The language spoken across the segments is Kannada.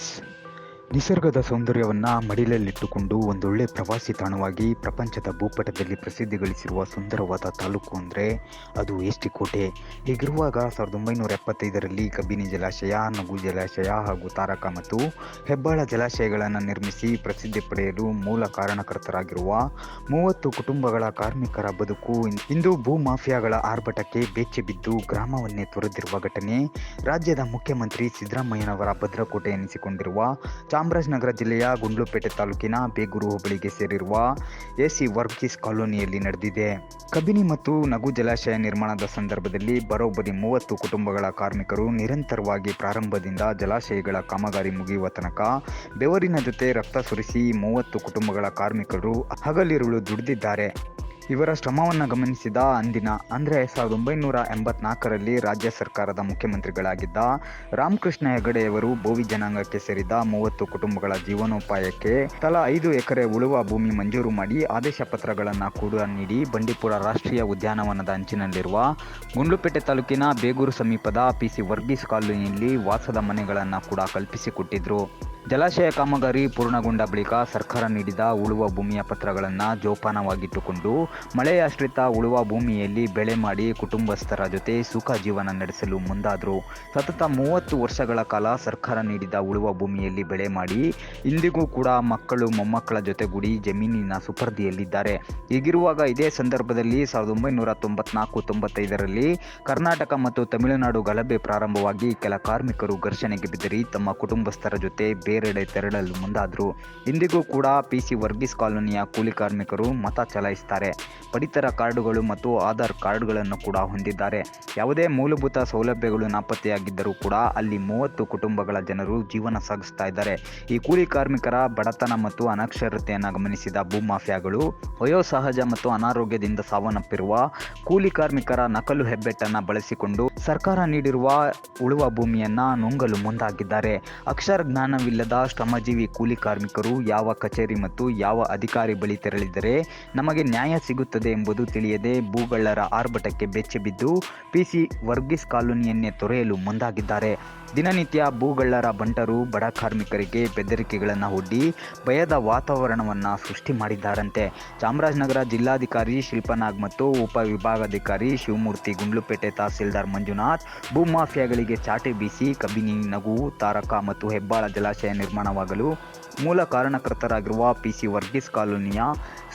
ಎಸ್ ನಿಸರ್ಗದ ಸೌಂದರ್ಯವನ್ನ ಮಡಿಲಲ್ಲಿಟ್ಟುಕೊಂಡು ಒಂದೊಳ್ಳೆ ಪ್ರವಾಸಿ ತಾಣವಾಗಿ ಪ್ರಪಂಚದ ಭೂಪಟದಲ್ಲಿ ಪ್ರಸಿದ್ಧಿ ಗಳಿಸಿರುವ ಸುಂದರವಾದ ತಾಲೂಕು ಅಂದರೆ ಅದು ಎಸ್ಟಿ ಕೋಟೆ ಹೀಗಿರುವಾಗ ಸಾವಿರದ ಒಂಬೈನೂರ ಎಪ್ಪತ್ತೈದರಲ್ಲಿ ಕಬಿನಿ ಜಲಾಶಯ, ನಗು ಜಲಾಶಯ ಹಾಗೂ ತಾರಕ ಮತ್ತು ಹೆಬ್ಬಾಳ ಜಲಾಶಯಗಳನ್ನು ನಿರ್ಮಿಸಿ ಪ್ರಸಿದ್ಧಿ ಪಡೆಯಲು ಮೂಲ ಕಾರಣಕರ್ತರಾಗಿರುವ ಮೂವತ್ತು ಕುಟುಂಬಗಳ ಕಾರ್ಮಿಕರ ಬದುಕು ಇಂದು ಭೂ ಮಾಫಿಯಾಗಳ ಆರ್ಭಟಕ್ಕೆ ಬೆಚ್ಚಿ ಬಿದ್ದು ಗ್ರಾಮವನ್ನೇ ತೊರೆದಿರುವ ಘಟನೆ. ರಾಜ್ಯದ ಮುಖ್ಯಮಂತ್ರಿ ಸಿದ್ದರಾಮಯ್ಯನವರ ಭದ್ರಕೋಟೆ ಎನಿಸಿಕೊಂಡಿರುವ ಚಾಮರಾಜನಗರ ಜಿಲ್ಲೆಯ ಗುಂಡ್ಲುಪೇಟೆ ತಾಲೂಕಿನ ಬೇಗೂರು ಹೋಬಳಿಗೆ ಸೇರಿರುವ ಎಸಿ ವರ್ಗೀಸ್ ಕಾಲೋನಿಯಲ್ಲಿ ನಡೆದಿದೆ. ಕಬಿನಿ ಮತ್ತು ನಗು ಜಲಾಶಯ ನಿರ್ಮಾಣದ ಸಂದರ್ಭದಲ್ಲಿ ಬರೋಬ್ಬರಿ ಮೂವತ್ತು ಕುಟುಂಬಗಳ ಕಾರ್ಮಿಕರು ನಿರಂತರವಾಗಿ ಪ್ರಾರಂಭದಿಂದ ಜಲಾಶಯಗಳ ಕಾಮಗಾರಿ ಮುಗಿಯುವ ತನಕ ಬೆವರಿನ ಜೊತೆ ರಕ್ತ ಸುರಿಸಿ ಮೂವತ್ತು ಕುಟುಂಬಗಳ ಕಾರ್ಮಿಕರು ಹಗಲಿರುಳು ದುಡಿದಿದ್ದಾರೆ. ಇವರ ಶ್ರಮವನ್ನು ಗಮನಿಸಿದ ಅಂದಿನ, ಅಂದರೆ ಸಾವಿರದ ಒಂಬೈನೂರ ಎಂಬತ್ನಾಲ್ಕರಲ್ಲಿ ರಾಜ್ಯ ಸರ್ಕಾರದ ಮುಖ್ಯಮಂತ್ರಿಗಳಾಗಿದ್ದ ರಾಮಕೃಷ್ಣ ಹೆಗಡೆಯವರು ಭೋವಿ ಜನಾಂಗಕ್ಕೆ ಸೇರಿದ ಮೂವತ್ತು ಕುಟುಂಬಗಳ ಜೀವನೋಪಾಯಕ್ಕೆ ತಲಾ ಐದು ಎಕರೆ ಉಳುವ ಭೂಮಿ ಮಂಜೂರು ಮಾಡಿ ಆದೇಶ ಪತ್ರಗಳನ್ನು ಕೂಡ ನೀಡಿ ಬಂಡೀಪುರ ರಾಷ್ಟ್ರೀಯ ಉದ್ಯಾನವನದ ಅಂಚಿನಲ್ಲಿರುವ ಗುಂಡ್ಲುಪೇಟೆ ತಾಲೂಕಿನ ಬೇಗೂರು ಸಮೀಪದ ಪಿಸಿ ವರ್ಗೀಸ್ ಕಾಲೋನಿಯಲ್ಲಿ ವಾಸದ ಮನೆಗಳನ್ನು ಕೂಡ ಕಲ್ಪಿಸಿಕೊಟ್ಟಿದ್ರು. ಜಲಾಶಯ ಕಾಮಗಾರಿ ಪೂರ್ಣಗೊಂಡ ಬಳಿಕ ಸರ್ಕಾರ ನೀಡಿದ ಉಳುವ ಭೂಮಿಯ ಪತ್ರಗಳನ್ನು ಜೋಪಾನವಾಗಿಟ್ಟುಕೊಂಡು ಮಳೆಯಾಶ್ರಿತ ಉಳುವ ಭೂಮಿಯಲ್ಲಿ ಬೆಳೆ ಮಾಡಿ ಕುಟುಂಬಸ್ಥರ ಜೊತೆ ಸುಖ ಜೀವನ ನಡೆಸಲು ಮುಂದಾದರು. ಸತತ ಮೂವತ್ತು ವರ್ಷಗಳ ಕಾಲ ಸರ್ಕಾರ ನೀಡಿದ ಉಳುವ ಭೂಮಿಯಲ್ಲಿ ಬೆಳೆ ಮಾಡಿ ಇಂದಿಗೂ ಕೂಡ ಮಕ್ಕಳು, ಮೊಮ್ಮಕ್ಕಳ ಜೊತೆಗೂಡಿ ಜಮೀನಿನ ಸುಪರ್ದಿಯಲ್ಲಿದ್ದಾರೆ. ಹೀಗಿರುವಾಗ ಇದೇ ಸಂದರ್ಭದಲ್ಲಿ ಸಾವಿರದ ಒಂಬೈನೂರ ತೊಂಬತ್ನಾಲ್ಕು ತೊಂಬತ್ತೈದರಲ್ಲಿ ಕರ್ನಾಟಕ ಮತ್ತು ತಮಿಳುನಾಡು ಗಲಭೆ ಪ್ರಾರಂಭವಾಗಿ ಕೆಲ ಕಾರ್ಮಿಕರು ಘರ್ಷಣೆಗೆ ಬಿದ್ದರಿ, ತಮ್ಮ ಕುಟುಂಬಸ್ಥರ ಜೊತೆ ಬೇರೆಡೆ ತೆರಳಲು ಮುಂದಾದರು ಇಂದಿಗೂ ಕೂಡ ಪಿಸಿ ವರ್ಗೀಸ್ ಕಾಲೋನಿಯ ಕೂಲಿ ಕಾರ್ಮಿಕರು ಮತ ಚಲಾಯಿಸುತ್ತಾರೆ. ಪಡಿತರ ಕಾರ್ಡುಗಳು ಮತ್ತು ಆಧಾರ್ ಕಾರ್ಡ್ಗಳನ್ನು ಕೂಡ ಹೊಂದಿದ್ದಾರೆ. ಯಾವುದೇ ಮೂಲಭೂತ ಸೌಲಭ್ಯಗಳು ನಾಪತ್ತೆಯಾಗಿದ್ದರೂ ಕೂಡ ಅಲ್ಲಿ ಮೂವತ್ತು ಕುಟುಂಬಗಳ ಜನರು ಜೀವನ ಸಾಗಿಸ್ತಾ ಇದ್ದಾರೆ. ಈ ಕೂಲಿ ಕಾರ್ಮಿಕರ ಬಡತನ ಮತ್ತು ಅನಕ್ಷರತೆಯನ್ನು ಗಮನಿಸಿದ ಭೂಮಾಫಿಯಾಗಳು ವಯೋಸಹಜ ಮತ್ತು ಅನಾರೋಗ್ಯದಿಂದ ಸಾವನ್ನಪ್ಪಿರುವ ಕೂಲಿ ಕಾರ್ಮಿಕರ ನಕಲು ಹೆಬ್ಬೆಟ್ಟನ್ನು ಬಳಸಿಕೊಂಡು ಸರ್ಕಾರ ನೀಡಿರುವ ಉಳುವ ಭೂಮಿಯನ್ನು ನುಂಗಲು ಮುಂದಾಗಿದ್ದಾರೆ. ಅಕ್ಷರ ಜ್ಞಾನವಿಲ್ಲದ ಶ್ರಮಜೀವಿ ಕೂಲಿ ಕಾರ್ಮಿಕರು ಯಾವ ಕಚೇರಿ ಮತ್ತು ಯಾವ ಅಧಿಕಾರಿ ಬಳಿ ತೆರಳಿದರೆ ನಮಗೆ ನ್ಯಾಯ ಸಿಗುತ್ತದೆ ಎಂಬುದು ತಿಳಿಯದೆ ಭೂಗಳ್ಳರ ಆರ್ಭಟಕ್ಕೆ ಬೆಚ್ಚಿಬಿದ್ದು ಪಿಸಿ ವರ್ಗೀಸ್ ಕಾಲೋನಿಯನ್ನೇ ತೊರೆಯಲು ಮುಂದಾಗಿದ್ದಾರೆ. ದಿನನಿತ್ಯ ಭೂಗಳ್ಳರ ಬಂಟರು, ಬಡ ಕಾರ್ಮಿಕರಿಗೆ ಬೆದರಿಕೆಗಳನ್ನು ಒಡ್ಡಿ ಭಯದ ವಾತಾವರಣವನ್ನು ಸೃಷ್ಟಿ ಮಾಡಿದ್ದಾರಂತೆ. ಚಾಮರಾಜನಗರ ಜಿಲ್ಲಾಧಿಕಾರಿ ಶಿಲ್ಪನಾಗ್ ಮತ್ತು ಉಪವಿಭಾಗಾಧಿಕಾರಿ ಶಿವಮೂರ್ತಿ ಗುಂಡ್ಲುಪೇಟೆ ತಹಸೀಲ್ದಾರ್ ಮಂಜುನಾಥ್ ಭೂಮಾಫಿಯಾಗಳಿಗೆ ಚಾಟೆ ಬೀಸಿ ಕಬಿನಿ ನಗು, ತಾರಕ ಮತ್ತು ಹೆಬ್ಬಾಳ ಜಲಾಶಯ ನಿರ್ಮಾಣವಾಗಲು ಮೂಲ ಕಾರಣಕರ್ತರಾಗಿರುವ ಪಿಸಿ ವರ್ಗೀಸ್ ಕಾಲೋನಿಯ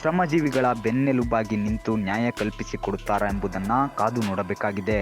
ಶ್ರಮಜೀವಿಗಳ ಬೆನ್ನೆಲುಬಾಗಿ ನಿಂತು ನ್ಯಾಯ ಕಲ್ಪಿಸಿಕೊಡುತ್ತಾರಾ ಎಂಬುದನ್ನು ಕಾದು ನೋಡಬೇಕಾಗಿದೆ.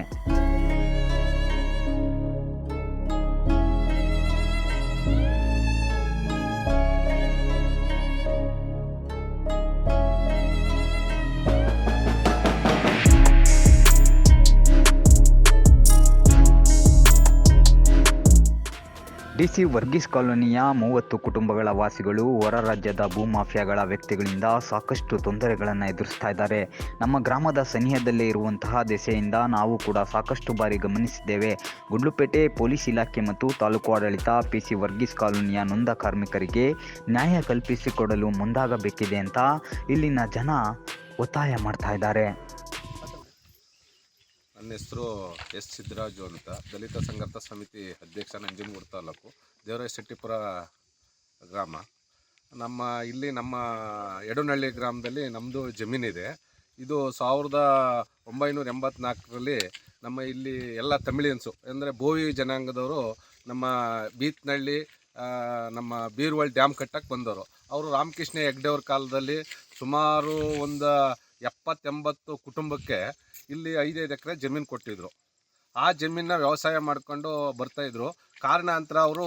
ಡಿಸಿ ವರ್ಗೀಸ್ ಕಾಲೋನಿಯ ಮೂವತ್ತು ಕುಟುಂಬಗಳ ವಾಸಿಗಳು ಹೊರ ರಾಜ್ಯದ ಭೂಮಾಫಿಯಾಗಳ ವ್ಯಕ್ತಿಗಳಿಂದ ಸಾಕಷ್ಟು ತೊಂದರೆಗಳನ್ನು ಎದುರಿಸ್ತಾ ಇದ್ದಾರೆ. ನಮ್ಮ ಗ್ರಾಮದ ಸನಿಹದಲ್ಲೇ ಇರುವಂತಹ ದೆಸೆಯಿಂದ ನಾವು ಕೂಡ ಸಾಕಷ್ಟು ಬಾರಿ ಗಮನಿಸಿದ್ದೇವೆ. ಗುಂಡ್ಲುಪೇಟೆ ಪೊಲೀಸ್ ಇಲಾಖೆ ಮತ್ತು ತಾಲೂಕು ಆಡಳಿತ ಪಿ ಸಿ ವರ್ಗೀಸ್ ಕಾಲೋನಿಯ ನೊಂದ ಕಾರ್ಮಿಕರಿಗೆ ನ್ಯಾಯ ಕಲ್ಪಿಸಿಕೊಡಲು ಮುಂದಾಗಬೇಕಿದೆ ಅಂತ ಇಲ್ಲಿನ ಜನ ಒತ್ತಾಯ ಮಾಡ್ತಾ ಇದ್ದಾರೆ. ನನ್ನ ಹೆಸರು ಎಸ್ ಸಿದ್ದರಾಜು ಅಂತ. ದಲಿತ ಸಂಘರ್ಷ ಸಮಿತಿ ಅಧ್ಯಕ್ಷ ನಂಜನಗೂಡು ತಾಲೂಕು, ದೇವರಾಯ ಶೆಟ್ಟಿಪುರ ಗ್ರಾಮ. ನಮ್ಮ ಇಲ್ಲಿ ನಮ್ಮ ಎಡುನಳ್ಳಿ ಗ್ರಾಮದಲ್ಲಿ ನಮ್ಮದು ಜಮೀನಿದೆ. ಇದು ಸಾವಿರದ ಒಂಬೈನೂರ ಎಂಬತ್ನಾಲ್ಕರಲ್ಲಿ ನಮ್ಮ ಇಲ್ಲಿ ಎಲ್ಲ ತಮಿಳಿಯನ್ಸು, ಅಂದರೆ ಬೋವಿ ಜನಾಂಗದವರು ನಮ್ಮ ಬೀತ್ನಳ್ಳಿ ನಮ್ಮ ಬೀರ್ವಳ್ ಡ್ಯಾಮ್ ಕಟ್ಟಕ್ಕೆ ಬಂದವರು. ಅವರು ರಾಮಕೃಷ್ಣ ಹೆಗ್ಡೆಯವ್ರ ಕಾಲದಲ್ಲಿ ಸುಮಾರು ಒಂದು ಎಪ್ಪತ್ತೆಂಬತ್ತು ಕುಟುಂಬಕ್ಕೆ ಇಲ್ಲಿ ಐದೈದು ಎಕರೆ ಜಮೀನು ಕೊಟ್ಟಿದ್ರು. ಆ ಜಮೀನನ್ನ ವ್ಯವಸಾಯ ಮಾಡ್ಕೊಂಡು ಬರ್ತಾಯಿದ್ರು ಕಾರಣಾಂತರ ಅವರು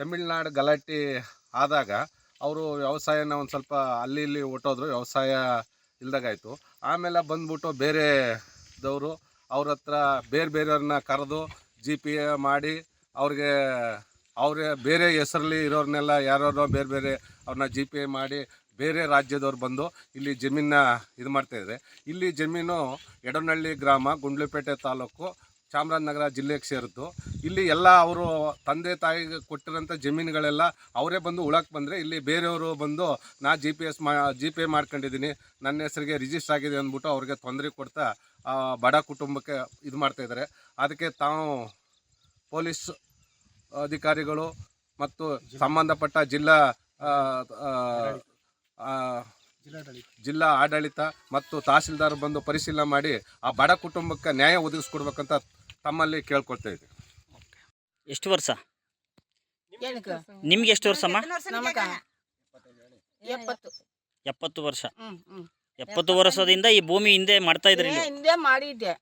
ತಮಿಳ್ನಾಡು ಗಲಾಟೆ ಆದಾಗ ಅವರು ವ್ಯವಸಾಯನ ಒಂದು ಸ್ವಲ್ಪ ಅಲ್ಲಿ ಇಲ್ಲಿ ಹೊಟ್ಟೋದ್ರು ವ್ಯವಸಾಯ ಇಲ್ದಾಗಾಯಿತು. ಆಮೇಲೆ ಬಂದ್ಬಿಟ್ಟು ಬೇರೆದವರು ಅವ್ರ ಹತ್ರ ಬೇರೆ ಬೇರೆಯವ್ರನ್ನ ಕರೆದು ಜಿ ಪಿ ಎ ಮಾಡಿ ಅವ್ರಿಗೆ ಅವರೇ ಬೇರೆ ಹೆಸರಲ್ಲಿ ಇರೋರ್ನೆಲ್ಲ ಯಾರೋ ಬೇರೆ ಬೇರೆ ಅವ್ರನ್ನ ಜಿ ಪಿ ಮಾಡಿ ಬೇರೆ ರಾಜ್ಯದವ್ರು ಬಂದು ಇಲ್ಲಿ ಜಮೀನ ಇದು ಮಾಡ್ತಾಯಿದ್ದಾರೆ ಇಲ್ಲಿ ಜಮೀನು ಎಡನಹಳ್ಳಿ ಗ್ರಾಮ, ಗುಂಡ್ಲುಪೇಟೆ ತಾಲೂಕು, ಚಾಮರಾಜನಗರ ಜಿಲ್ಲೆಗೆ ಸೇರಿದ್ದು. ಇಲ್ಲಿ ಎಲ್ಲ ಅವರು ತಂದೆ ತಾಯಿಗೆ ಕೊಟ್ಟಿರೋಂಥ ಜಮೀನುಗಳೆಲ್ಲ ಅವರೇ ಬಂದು ಉಳಕ್ಕೆ ಬಂದರೆ ಇಲ್ಲಿ ಬೇರೆಯವರು ಬಂದು ನಾ ಜಿ ಪಿ ಎಸ್ ಮಾ ಜಿ ಪೇ ಮಾಡ್ಕೊಂಡಿದ್ದೀನಿ, ನನ್ನ ಹೆಸರಿಗೆ ರಿಜಿಸ್ಟರ್ ಆಗಿದೆ ಅಂದ್ಬಿಟ್ಟು ಅವ್ರಿಗೆ ತೊಂದರೆ ಕೊಡ್ತಾ ಬಡ ಕುಟುಂಬಕ್ಕೆ ಇದು ಮಾಡ್ತಾಯಿದ್ದಾರೆ ಅದಕ್ಕೆ ತಾವು ಪೊಲೀಸ್ ಅಧಿಕಾರಿಗಳು ಮತ್ತು ಸಂಬಂಧಪಟ್ಟ ಜಿಲ್ಲಾ ಜಿಲ್ಲಾ ಆಡಳಿತ ಮತ್ತು ತಹಸೀಲ್ದಾರ್ ಬಂದು ಪರಿಶೀಲನೆ ಮಾಡಿ ಆ ಬಡ ಕುಟುಂಬಕ್ಕೆ ನ್ಯಾಯ ಒದಗಿಸ್ಕೊಡ್ಬೇಕಂತ ತಮ್ಮಲ್ಲಿ ಕೇಳ್ಕೊಳ್ತಾ ಇದ್ದೀವಿ ಎಷ್ಟು ವರ್ಷ? ನಿಮ್ಗೆ ಎಷ್ಟು ವರ್ಷಮ್ಮ? ಎಪ್ಪತ್ತು. ವರ್ಷ. ಎಪ್ಪತ್ತು ವರ್ಷದಿಂದ ಈ ಭೂಮಿ ಹಿಂದೆ ಮಾಡ್ತಾ ಇದ್ರಿ ಹಿಂದೆ ಮಾಡಿದ್ದೆ.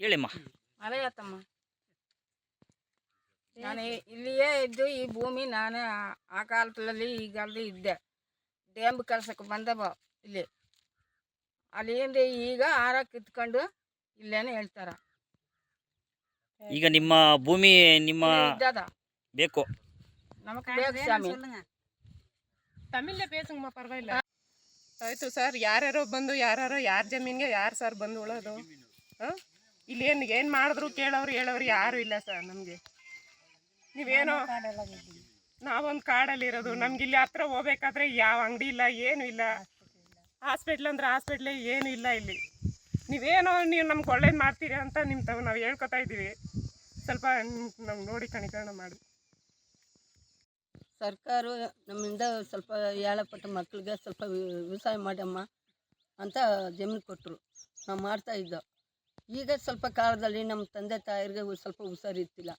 ಹೇಳಿಮ್ಮ. ನಾನು ಇಲ್ಲಿಯೇ ಇದ್ದು ಈ ಭೂಮಿ ನಾನು ಆ- ಕಾಲದಲ್ಲಿ ಈ ಕಾಲದಲ್ಲಿ ಇದ್ದೆ. ಡ್ಯಾಂಬ್ ಕೆಲ್ಸಕ್ಕೆ ಬಂದವ ಇಲ್ಲಿ. ಅಲ್ಲಿಂದ ಈಗ ಆರ ಕಿತ್ಕೊಂಡು ಇಲ್ಲೇನೆ ಹೇಳ್ತಾರ. ಈಗ ನಿಮ್ಮ ಭೂಮಿ ನಿಮ್ಮ ಇದ್ದದ? ಬೇಕು. ನಮಗ್ ಬೇಕು ಸ್ವಾಮಿ. ತಮಿಳೇ ಬೇಸಂಗಮ್ಮ ಪರವಾಗಿಲ್ಲ. ಆಯ್ತು ಸರ್ ಯಾರ್ಯಾರೋ ಬಂದು ಯಾರ್ಯಾರೋ ಯಾರ ಜಮೀನ್ಗೆ ಯಾರು ಸರ್ ಬಂದು ಉಳೋದು? ಹಾಂ? ಇಲ್ಲೇನು ಏನು ಮಾಡಿದ್ರು ಕೇಳೋರು ಹೇಳೋರು ಯಾರು ಇಲ್ಲ ಸರ್ ನಮಗೆ. ನೀವೇನೋ ನಾವೊಂದು ಕಾಡಲ್ಲಿರೋದು ನಮ್ಗೆ ಇಲ್ಲಿ ಹತ್ರ ಹೋಗ್ಬೇಕಾದ್ರೆ ಯಾವ ಅಂಗಡಿ ಇಲ್ಲ ಏನು ಇಲ್ಲ. ಹಾಸ್ಪಿಟ್ಲ್ ಅಂದ್ರೆ ಹಾಸ್ಪಿಟ್ಲೇ ಏನು ಇಲ್ಲ ಇಲ್ಲಿ. ನೀವೇನೋ ನೀವು ನಮ್ಗೆ ಒಳ್ಳೇದು ಮಾಡ್ತೀರಿ ಅಂತ ನಿಮ್ಮ ತಾವು ನಾವು ಹೇಳ್ಕೊತಾ ಇದ್ದೀವಿ. ಸ್ವಲ್ಪ ನಮ್ಗೆ ನೋಡಿ ಕಣಿಕರಣ ಮಾಡಿ. ಸರ್ಕಾರ ನಮ್ಮಿಂದ ಸ್ವಲ್ಪ ಹೇಳಪಟ್ಟ ಮಕ್ಕಳಿಗೆ ಸ್ವಲ್ಪ ವ್ಯವಸಾಯ ಮಾಡಮ್ಮ ಅಂತ ಜಮೀನು ಕೊಟ್ಟರು ನಾವು ಮಾಡ್ತಾ ಇದ್ದೋ. ಈಗ ಸ್ವಲ್ಪ ಕಾಲದಲ್ಲಿ ನಮ್ಮ ತಂದೆ ತಾಯಿಗೆ ಸ್ವಲ್ಪ ಹುಷಾರಿರ್ತಿಲ್ಲ.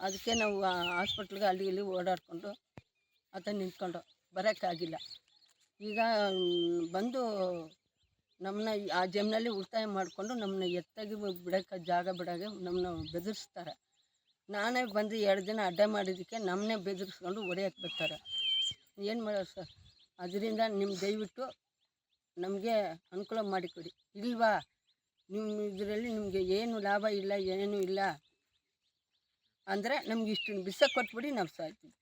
ಅದಕ್ಕೆ ನಾವು ಹಾಸ್ಪಿಟ್ಲಿಗೆ ಅಲ್ಲಿ ಇಲ್ಲಿ ಓಡಾಡಿಕೊಂಡು ಆತ ನಿಂತ್ಕೊಂಡು ಬರೋಕ್ಕಾಗಿಲ್ಲ. ಈಗ ಬಂದು ನಮ್ಮನ್ನ ಆ ಜಮ್ನಲ್ಲಿ ಉಳಿತಾಯ ಮಾಡಿಕೊಂಡು ನಮ್ಮನ್ನ ಎತ್ತಾಗಿ ಬಿಡೋಕ್ಕೆ ಜಾಗ ಬಿಡೋಕೆ ನಮ್ಮನ್ನ ಬೆದರಿಸ್ತಾರೆ. ನಾನೇ ಬಂದು ಎರಡು ದಿನ ಅಡ್ಡ ಮಾಡಿದ್ದಕ್ಕೆ ನಮ್ಮನ್ನೇ ಬೆದರಿಸ್ಕೊಂಡು ಹೊಡೆಯಕ್ಕೆ ಬರ್ತಾರೆ. ಏನು ಮಾಡೋದು ಸರ್ ಅದರಿಂದ ನಿಮ್ಮ ದಯವಿಟ್ಟು ನಮಗೆ ಅನುಕೂಲ ಮಾಡಿಕೊಡಿ. ಇಲ್ವಾ? ನಿಮ್ಮ ಇದರಲ್ಲಿ ನಿಮಗೆ ಏನು ಲಾಭ ಇಲ್ಲ, ಏನೂ ಇಲ್ಲ. ಅಂದರೆ ನಮ್ಗೆ ಇಷ್ಟು ಬಿಸ ಕೊಟ್ಬಿಡಿ ನಾವು ಸಾಯ್ತೀವಿ.